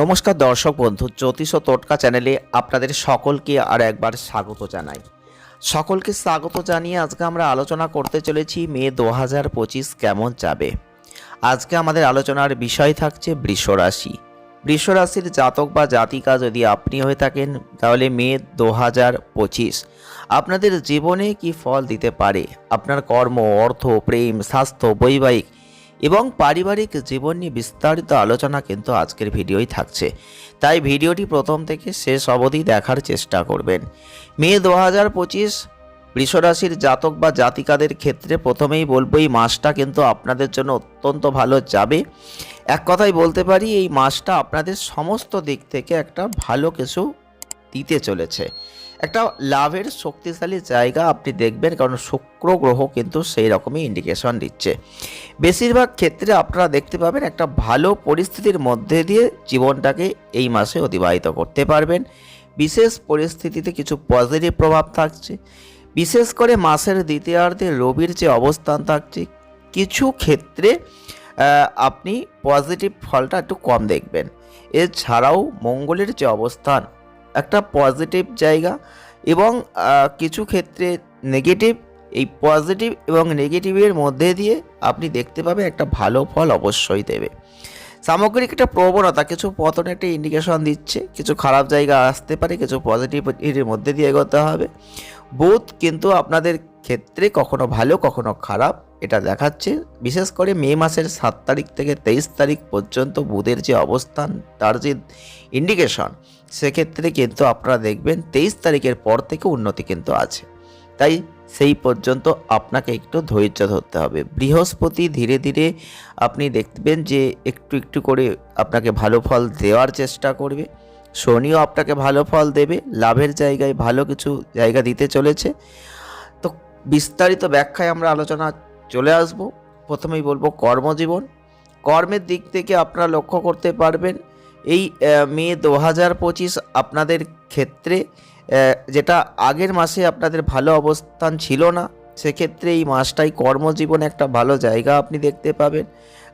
নমস্কার দর্শক বন্ধু, জ্যোতিষ ও টোটকা চ্যানেলে আপনাদের সকলকে আর একবার স্বাগত জানাই। সকলকে স্বাগত জানিয়ে আজকে আমরা আলোচনা করতে চলেছি মে দু হাজার পঁচিশ কেমন যাবে। আজকে আমাদের আলোচনার বিষয় থাকছে বৃষ রাশি। বৃষ রাশির জাতক বা জাতিকা যদি আপনি হয়ে থাকেন, তাহলে মে দু হাজার পঁচিশ আপনাদের জীবনে কি ফল দিতে পারে? আপনার কর্ম, অর্থ, প্রেম, স্বাস্থ্য, বৈবাহিক এবং পারিবারিক জীবন নিয়ে বিস্তারিত আলোচনা কিন্তু আজকের ভিডিওই থাকছে। তাই ভিডিওটি প্রথম থেকে শেষ অবধি দেখার চেষ্টা করবেন। মে দু হাজার পঁচিশ বৃষরাশির জাতক বা জাতিকাদের ক্ষেত্রে প্রথমেই বলব, এই মাসটা কিন্তু আপনাদের জন্য অত্যন্ত ভালো যাবে। এক কথায় বলতে পারি, এই মাসটা আপনাদের সমস্ত দিক থেকে একটা ভালো কিছু দিতে চলেছে। একটা লাভের শক্তিশালী জায়গা আপনি দেখবেন, কারণ শুক্র গ্রহ কিন্তু সেই রকমই ইন্ডিকেশন দিচ্ছে। বেশিরভাগ ক্ষেত্রে আপনারা দেখতে পাবেন একটা ভালো পরিস্থিতির মধ্যে দিয়ে জীবনটাকে এই মাসে অতিবাহিত করতে পারবেন। বিশেষ পরিস্থিতিতে কিছু পজিটিভ প্রভাব থাকছে। বিশেষ করে মাসের দ্বিতীয়ার্ধে রবির যে অবস্থান থাকছে, কিছু ক্ষেত্রে আপনি পজিটিভ ফলটা একটু কম দেখবেন। এছাড়াও মঙ্গলের যে অবস্থান একটা পজিটিভ জায়গা এবং কিছু ক্ষেত্রে নেগেটিভ এই পজিটিভ এবং নেগেটিভের মধ্যে দিয়ে আপনি দেখতে পাবেন একটা ভালো ফল অবশ্যই দেবে। সামগ্রিক একটা প্রবণতা, কিছু পতনের একটা ইন্ডিকেশন দিচ্ছে, কিছু খারাপ জায়গা আসতে পারে, কিছু পজিটিভ এর মধ্যে দিয়ে এগোতে হবে। বুথ কিন্তু আপনাদের ক্ষেত্রে কখনো ভালো, কখনো খারাপ, এটা দেখাচ্ছে। বিশেষ করে মে মাসের সাত তারিখ থেকে তেইশ তারিখ পর্যন্ত বুধের যে অবস্থান, তার যে ইন্ডিকেশন সেক্ষেত্রে কিন্তু আপনারা দেখবেন তেইশ তারিখের পর থেকে উন্নতি কিন্তু আছে। তাই সেই পর্যন্ত আপনাকে একটু ধৈর্য ধরতে হবে। বৃহস্পতি ধীরে ধীরে আপনি দেখবেন যে একটু একটু করে আপনাকে ভালো ফল দেওয়ার চেষ্টা করবে। শনিও আপনাকে ভালো ফল দেবে, লাভের জায়গায় ভালো কিছু জায়গা দিতে চলেছে। তো বিস্তারিত ব্যাখ্যায় আমরা আলোচনা চলে আসব। প্রথমেই বলব কর্মজীবন। কর্মের দিক থেকে আপনারা লক্ষ্য করতে পারবেন এই মে দু হাজার পঁচিশ আপনাদের ক্ষেত্রে যেটা আগের মাসে আপনাদের ভালো অবস্থান ছিল না, সেক্ষেত্রে এই মাসটাই কর্মজীবনে একটা ভালো জায়গা আপনি দেখতে পাবেন।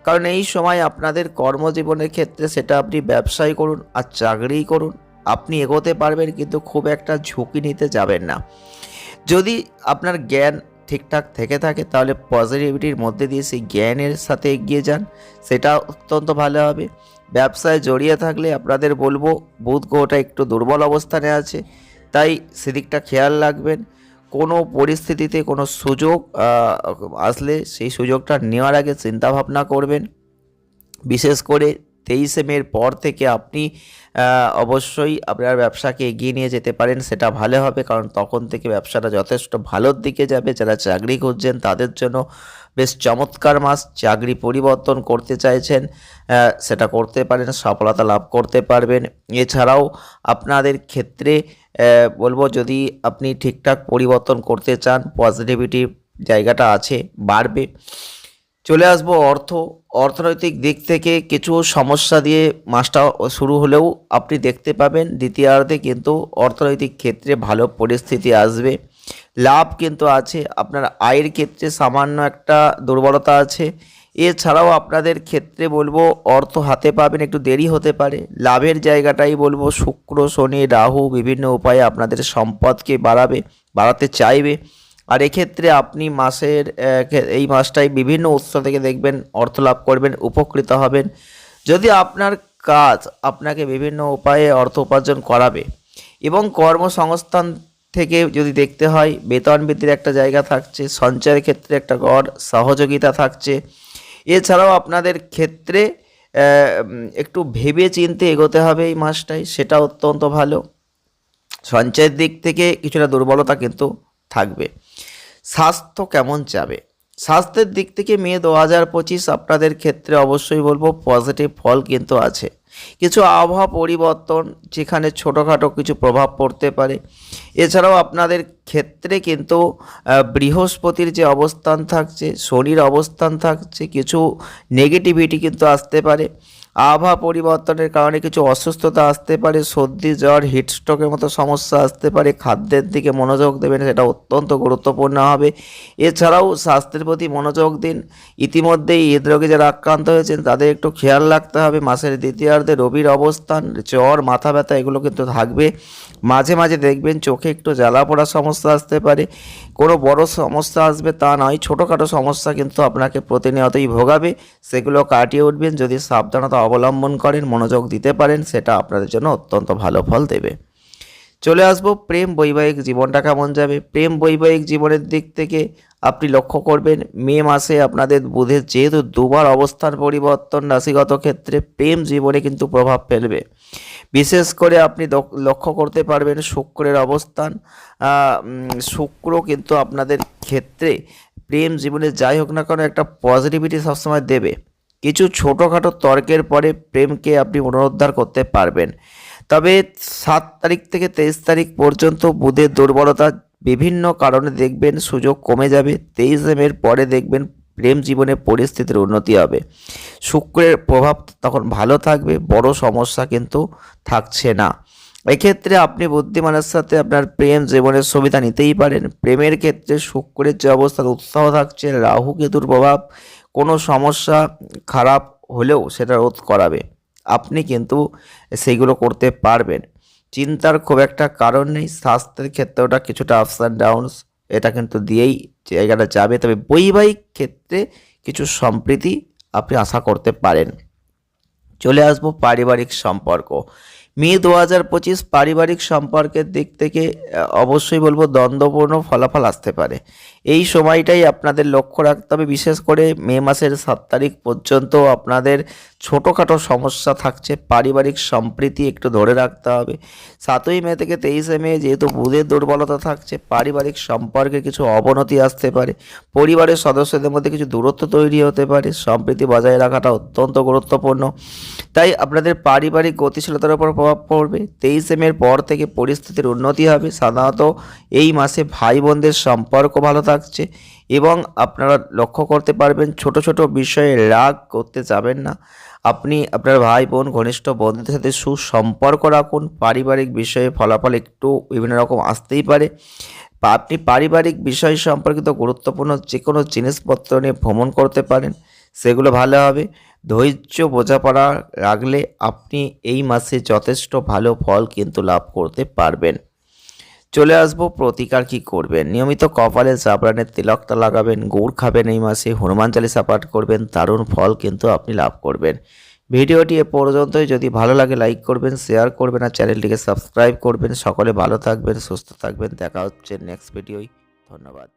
কারণ এই সময় আপনাদের কর্মজীবনের ক্ষেত্রে সেটা আপনি ব্যবসায় করুন আর চাকরিই করুন, আপনি এগোতে পারবেন কিন্তু খুব একটা ঝুঁকি নিতে যাবেন না। যদি আপনার জ্ঞান ঠিকঠাক থেকে থাকে, তাহলে পজিটিভিটির মধ্যে দিয়ে সেই জ্ঞানের সাথে এগিয়ে যান, সেটা অত্যন্ত ভালো হবে। ব্যবসায় জড়িয়ে থাকলে আপনাদের বলব, বুধ গ্রহটা একটু দুর্বল অবস্থানে আছে, তাই সেদিকটা খেয়াল রাখবেন। কোনো পরিস্থিতিতে কোনো সুযোগ আসলে সেই সুযোগটা নেওয়ার আগে চিন্তাভাবনা করবেন। বিশেষ করে তেইশে মের পর থেকে আপনি অবশ্যই আপনার ব্যবসাকে এগিয়ে নিয়ে যেতে পারেন, সেটা ভালো হবে। কারণ তখন থেকে ব্যবসাটা যথেষ্ট ভালোর দিকে যাবে। যারা চাকরি খুঁজছেন, তাদের জন্য বেশ চমৎকার মাস। চাকরি পরিবর্তন করতে চাইছেন সেটা করতে পারেন, সফলতা লাভ করতে পারবেন। এছাড়াও আপনাদের ক্ষেত্রে বলব যদি আপনি ঠিকঠাক পরিবর্তন করতে চান পজিটিভিটি জায়গাটা আছে, বাড়বে। চলে আসব অর্থ, অর্থনৈতিক দিক থেকে কিছু সমস্যা দিয়ে মাসটা শুরু হলেও আপনি দেখতে পাবেন দ্বিতীয়ার্ধে কিন্তু অর্থনৈতিক ক্ষেত্রে ভালো পরিস্থিতি আসবে। লাভ কিন্তু আছে, আপনার আয়ের ক্ষেত্রে সামান্য একটা দুর্বলতা আছে। এছাড়াও আপনাদের ক্ষেত্রে বলব অর্থ হাতে পাবেন, একটু দেরি হতে পারে। লাভের জায়গাটাই বলব শুক্র, শনি, রাহু বিভিন্ন উপায়ে আপনাদের সম্পদকে বাড়াবে, বাড়াতে চাইবে। আর এক্ষেত্রে আপনি মাসের এই মাসটাই বিভিন্ন উৎস থেকে দেখবেন, অর্থ লাভ করবেন, উপকৃত হবেন। যদি আপনার কাজ আপনাকে বিভিন্ন উপায়ে অর্থ উপার্জন করাবে এবং কর্মসংস্থান থেকে যদি দেখতে হয়, বেতন বৃদ্ধির একটা জায়গা থাকছে, সঞ্চয়ের ক্ষেত্রে একটা গড় সহযোগিতা থাকছে। এছাড়াও আপনাদের ক্ষেত্রে একটু ভেবে চিন্তে এগোতে হবে এই মাসটাই সেটা অত্যন্ত ভালো। সঞ্চয়ের দিক থেকে কিছুটা দুর্বলতা কিন্তু থাকবে। স্বাস্থ্য কেমন যাবে? স্বাস্থ্যের দিক থেকে মে দু হাজার পঁচিশ আপনাদের ক্ষেত্রে অবশ্যই বলব পজিটিভ ফল কিন্তু আছে। কিছু আবহাওয়া পরিবর্তন যেখানে ছোটোখাটো কিছু প্রভাব পড়তে পারে। এছাড়াও আপনাদের ক্ষেত্রে কিন্তু বৃহস্পতির যে অবস্থান থাকছে, শনির অবস্থান থাকছে, কিছু নেগেটিভিটি কিন্তু আসতে পারে। আবহাওয়া পরিবর্তনের কারণে কিছু অসুস্থতা আসতে পারে, সর্দি, জ্বর হিটস্ট্রোকের মতো সমস্যা আসতে পারে, খাদ্যের দিকে মনোযোগ দেবেন সেটা অত্যন্ত গুরুত্বপূর্ণ হবে। এছাড়াও স্বাস্থ্যের প্রতি মনোযোগ দিন। ইতিমধ্যেই হৃদরোগে যারা আক্রান্ত হয়েছেন, তাদের একটু খেয়াল রাখতে হবে। মাসের দ্বিতীয়ার্ধে রবির অবস্থান, জ্বর, মাথা ব্যথা, এগুলো কিন্তু থাকবে। মাঝে মাঝে দেখবেন চোখে একটু জ্বালা পড়ার সমস্যা আসতে পারে। কোনো বড় সমস্যা আসবে তা নয়, ছোটোখাটো সমস্যা কিন্তু আপনাকে প্রতিনিয়তই ভোগাবে। সেগুলো কাটিয়ে উঠবেন, যদি সাবধানতা অবলম্বন করেন, মনোযোগ দিতে পারেন, সেটা আপনাদের জন্য অত্যন্ত ভালো ফল দেবে। চলে আসব, প্রেম বৈবাহিক জীবনটা কেমন যাবে? প্রেম বৈবাহিক জীবনের দিক থেকে আপনি লক্ষ্য করবেন, মে মাসে আপনাদের বুধের যেহেতু দুবার অবস্থান পরিবর্তন রাশিগত ক্ষেত্রে, প্রেম জীবনে কিন্তু প্রভাব ফেলবে। বিশেষ করে আপনি লক্ষ্য করতে পারবেন শুক্রের অবস্থান। শুক্র কিন্তু আপনাদের ক্ষেত্রে প্রেম জীবনে যাই হোক না কেন একটা পজিটিভিটি সবসময় দেবে। কিছু ছোটোখাটো তর্কের পরে প্রেমকে আপনি পুনরুদ্ধার করতে পারবেন। তবে সাত তারিখ থেকে তেইশ তারিখ পর্যন্ত বুধের দুর্বলতা বিভিন্ন কারণে দেখবেন সুযোগ কমে যাবে। তেইশে মের পরে দেখবেন প্রেম জীবনে পরিস্থিতির উন্নতি হবে। শুক্রের প্রভাব তখন ভালো থাকবে, বড় সমস্যা কিন্তু থাকছে না। এক্ষেত্রে আপনি বুদ্ধিমানের সাথে আপনার প্রেম জীবনের সুবিধা নিতেই পারেন। প্রেমের ক্ষেত্রে শুক্রের যে অবস্থার উৎসাহ থাকছে, রাহু কেতুর প্রভাব কোনো সমস্যা খারাপ হলেও সেটা রোধ করাবে। আপনি কিন্তু সেইগুলো করতে পারবেন। চিন্তার খুব একটা কারণ নেই। স্বাস্থ্যের ক্ষেত্রে ওটা কিছুটা আপস অ্যান্ড ডাউনস এটা কিন্তু দিয়েই জায়গাটা যাবে। তবে বৈবাহিক ক্ষেত্রে কিছু সম্প্রীতি আপনি আশা করতে পারেন। চলে আসব পারিবারিক সম্পর্ক। মে দু হাজার পঁচিশ পারিবারিক সম্পর্কের দিক থেকে, অবশ্যই বলব দ্বন্দ্বপূর্ণ ফলাফল আসতে পারে। এই সময়টাই আপনাদের লক্ষ্য রাখতে হবে, বিশেষ করে মে মাসের সাত তারিখ পর্যন্ত আপনাদের ছোটোখাটো সমস্যা থাকছে, পারিবারিক সম্প্রীতি একটু ধরে রাখতে হবে। সাতই মে থেকে তেইশে মে যেহেতু বুধের দুর্বলতা থাকছে, পারিবারিক সম্পর্কে কিছু অবনতি আসতে পারে, পরিবারের সদস্যদের মধ্যে কিছু দূরত্ব তৈরি হতে পারে, সম্প্রীতি বজায় রাখাটা অত্যন্ত গুরুত্বপূর্ণ। তাই আপনাদের পারিবারিক গতিশীলতার উপর প্রভাব পড়বে। তেইশে মের পর থেকে পরিস্থিতির উন্নতি হবে, সাধারণত এই মাসে ভাই বোনদের সম্পর্ক ভালো থাকছে এবং আপনারা লক্ষ্য করতে পারবেন ছোট ছোট বিষয়ে রাগ করতে যাবেন না। আপনি আপনার ভাই বোন ঘনিষ্ঠ বন্ধুদের সাথে সুসম্পর্ক রাখুন। পারিবারিক বিষয়ে ফলাফল একটু বিভিন্ন রকম আসতেই পারে। আপনি পারিবারিক বিষয় সম্পর্কিত গুরুত্বপূর্ণ যে কোনো জিনিসপত্র নিয়ে ভ্রমণ করতে পারেন, সেগুলো ভালো হবে। ধৈর্য বোঝাপড়া রাখলে আপনি এই মাসে যথেষ্ট ভালো ফল কিন্তু লাভ করতে পারবেন। চলে আসব, প্রতিকার কি করবেন? নিয়মিত কপালে জাবরানের তিলকটা লাগাবেন, গুড় খাবেন এই মাসে, হনুমান চালিসা পাঠ করবেন, দারুণ ফল কিন্তু আপনি লাভ করবেন। ভিডিওটি এ পর্যন্তই, যদি ভালো লাগে লাইক করবেন, শেয়ার করবেন আর চ্যানেলটিকে সাবস্ক্রাইব করবেন। সকলে ভালো থাকবেন, সুস্থ থাকবেন। দেখা হচ্ছে নেক্সট ভিডিওই ধন্যবাদ।